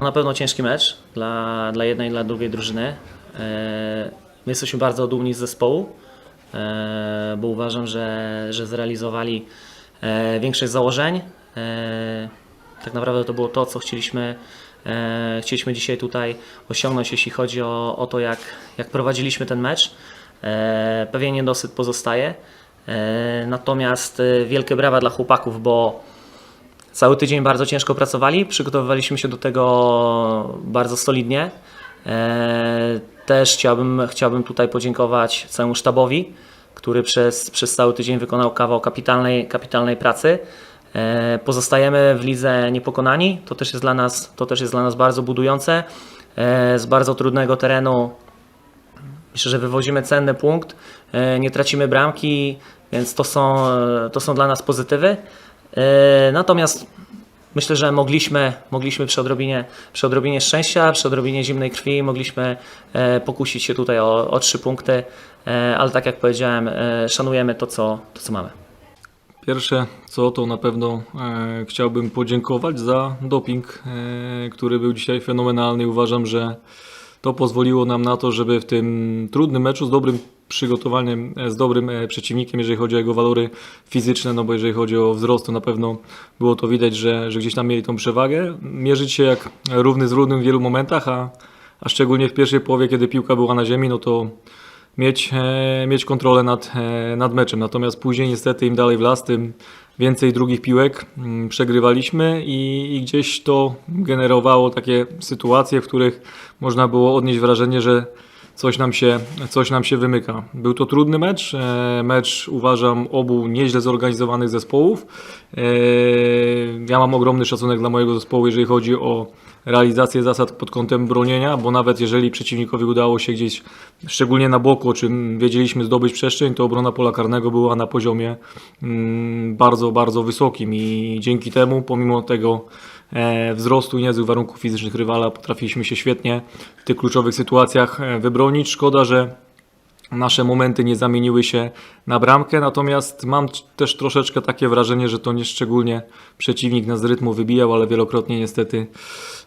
Na pewno ciężki mecz dla, dla jednej i dla drugiej drużyny. E, My jesteśmy bardzo dumni z zespołu, e, bo uważam, że, że zrealizowali e, większość założeń. Tak naprawdę to było to, co chcieliśmy, chcieliśmy dzisiaj tutaj osiągnąć, jeśli chodzi o, o to, jak, jak prowadziliśmy ten mecz. Pewien niedosyt pozostaje. Natomiast wielkie brawa dla chłopaków, bo Cały tydzień bardzo ciężko pracowali, przygotowywaliśmy się do tego bardzo solidnie. E, Też chciałbym, chciałbym tutaj podziękować całemu sztabowi, który przez, przez cały tydzień wykonał kawał kapitalnej, kapitalnej pracy. E, Pozostajemy w lidze niepokonani, to też jest dla nas, to też jest dla nas bardzo budujące. E, Z bardzo trudnego terenu Myślę, że wywozimy cenny punkt, nie tracimy bramki, więc to są, to są dla nas pozytywy. E, Natomiast myślę, że mogliśmy, mogliśmy przy, odrobinie, przy odrobinie szczęścia, przy odrobinie zimnej krwi, mogliśmy e, pokusić się tutaj o, o trzy punkty, e, ale tak jak powiedziałem, szanujemy to, co, to, co mamy. Pierwsze co to na pewno e, chciałbym podziękować za doping, e, który był dzisiaj fenomenalny. Uważam, że to pozwoliło nam na to, żeby w tym trudnym meczu z dobrym przygotowaniem, e, z dobrym e, przeciwnikiem, jeżeli chodzi o jego walory fizyczne, no bo jeżeli chodzi o wzrost, to na pewno było to widać, że, że gdzieś tam mieli tą przewagę. Mierzyć się jak równy z równym w wielu momentach, a, a szczególnie w pierwszej połowie, kiedy piłka była na ziemi, no to mieć, e, mieć kontrolę nad, nad meczem. Natomiast później niestety im dalej w las, tym więcej drugich piłek mm, przegrywaliśmy i, i gdzieś to generowało takie sytuacje, w których można było odnieść wrażenie, że coś nam się, coś nam się wymyka. Był to trudny mecz, e, mecz uważam obu nieźle zorganizowanych zespołów. E, Ja mam ogromny szacunek dla mojego zespołu, jeżeli chodzi o realizację zasad pod kątem bronienia, bo nawet jeżeli przeciwnikowi udało się gdzieś, szczególnie na boku, czym wiedzieliśmy, zdobyć przestrzeń, to obrona pola karnego była na poziomie mm, bardzo, bardzo wysokim i dzięki temu, pomimo tego wzrostu i niezłych warunków fizycznych rywala, potrafiliśmy się świetnie w tych kluczowych sytuacjach e, wybronić. Szkoda, że nasze momenty nie zamieniły się na bramkę, natomiast mam też troszeczkę takie wrażenie, że to nie szczególnie przeciwnik nas z rytmu wybijał, ale wielokrotnie niestety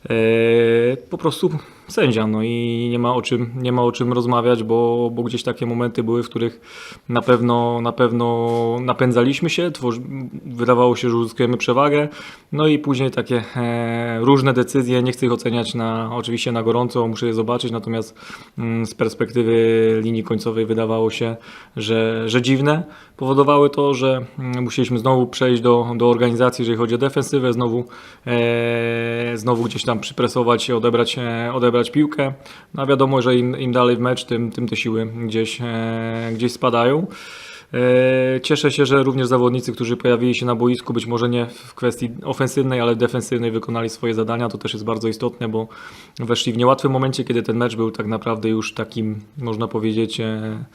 e, po prostu sędzia, no i nie ma o czym, nie ma o czym rozmawiać, bo, bo gdzieś takie momenty były, w których na pewno, na pewno napędzaliśmy się, tworzy, wydawało się, że uzyskujemy przewagę, no i później takie e, różne decyzje, nie chcę ich oceniać na, oczywiście na gorąco, muszę je zobaczyć, natomiast mm, z perspektywy linii końcowej wydawało się, że, że dziwne. Powodowały to, że mm, musieliśmy znowu przejść do, do organizacji, jeżeli chodzi o defensywę, znowu, e, znowu gdzieś tam przypresować, odebrać, e, odebrać piłkę. No wiadomo, że im, im dalej w mecz, tym, tym te siły gdzieś, e, gdzieś spadają. E, Cieszę się, że również zawodnicy, którzy pojawili się na boisku, być może nie w kwestii ofensywnej, ale defensywnej, wykonali swoje zadania. To też jest bardzo istotne, bo weszli w niełatwym momencie, kiedy ten mecz był tak naprawdę już takim, można powiedzieć, e,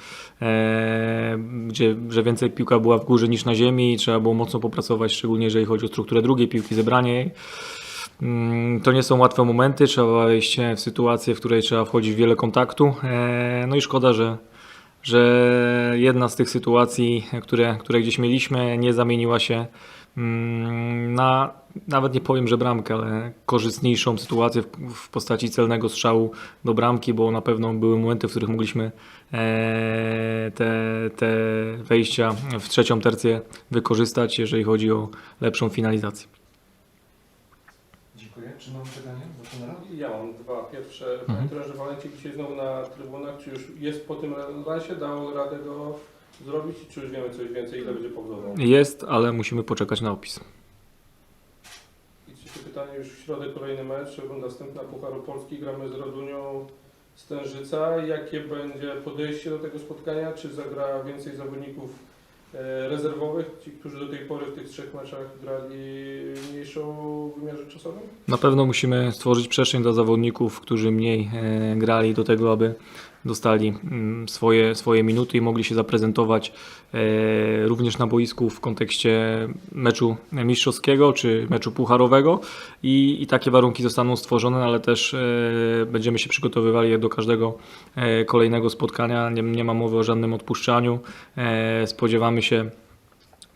e, gdzie że więcej piłka była w górze niż na ziemi i trzeba było mocno popracować, szczególnie jeżeli chodzi o strukturę drugiej piłki, zebranie jej. Mm, To nie są łatwe momenty, trzeba wejść w sytuację, w której trzeba wchodzić w wiele kontaktu. E, No i szkoda, że, że jedna z tych sytuacji, które, które gdzieś mieliśmy, nie zamieniła się mm, na, nawet nie powiem, że bramkę, ale korzystniejszą sytuację w, w postaci celnego strzału do bramki, bo na pewno były momenty, w których mogliśmy e, te, te wejścia w trzecią tercję wykorzystać, jeżeli chodzi o lepszą finalizację. Czy mam pytanie do trenera? Ja mam dwa. Pierwsze, Mhm. panie trenerze Walencik dzisiaj znowu na trybunach, czy już jest po tym rewansie, dał radę go zrobić, czy już wiemy coś więcej, ile będzie pogodą? Jest, ale musimy poczekać na opis. I trzecie pytanie, już w środę kolejny mecz, runda wstępna Pucharu Polski, gramy z Radunią Stężyca. Jakie będzie podejście do tego spotkania? Czy zagra więcej zawodników rezerwowych, ci, którzy do tej pory w tych trzech meczach grali mniejszą wymiarze czasowym? Na pewno musimy stworzyć przestrzeń dla zawodników, którzy mniej e, grali do tego, aby dostali mm, swoje, swoje minuty i mogli się zaprezentować e, również na boisku w kontekście meczu mistrzowskiego czy meczu pucharowego i, i takie warunki zostaną stworzone, ale też e, będziemy się przygotowywali do każdego e, kolejnego spotkania. Nie, nie ma mowy o żadnym odpuszczaniu. Spodziewamy się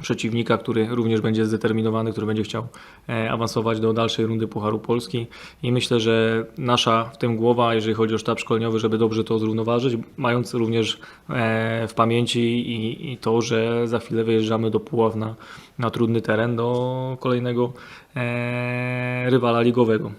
przeciwnika, który również będzie zdeterminowany, który będzie chciał e, awansować do dalszej rundy Pucharu Polski i myślę, że nasza w tym głowa, jeżeli chodzi o sztab szkoleniowy, żeby dobrze to zrównoważyć, mając również e, w pamięci i, to, że za chwilę wyjeżdżamy do Puław na, na trudny teren do kolejnego e, rywala ligowego.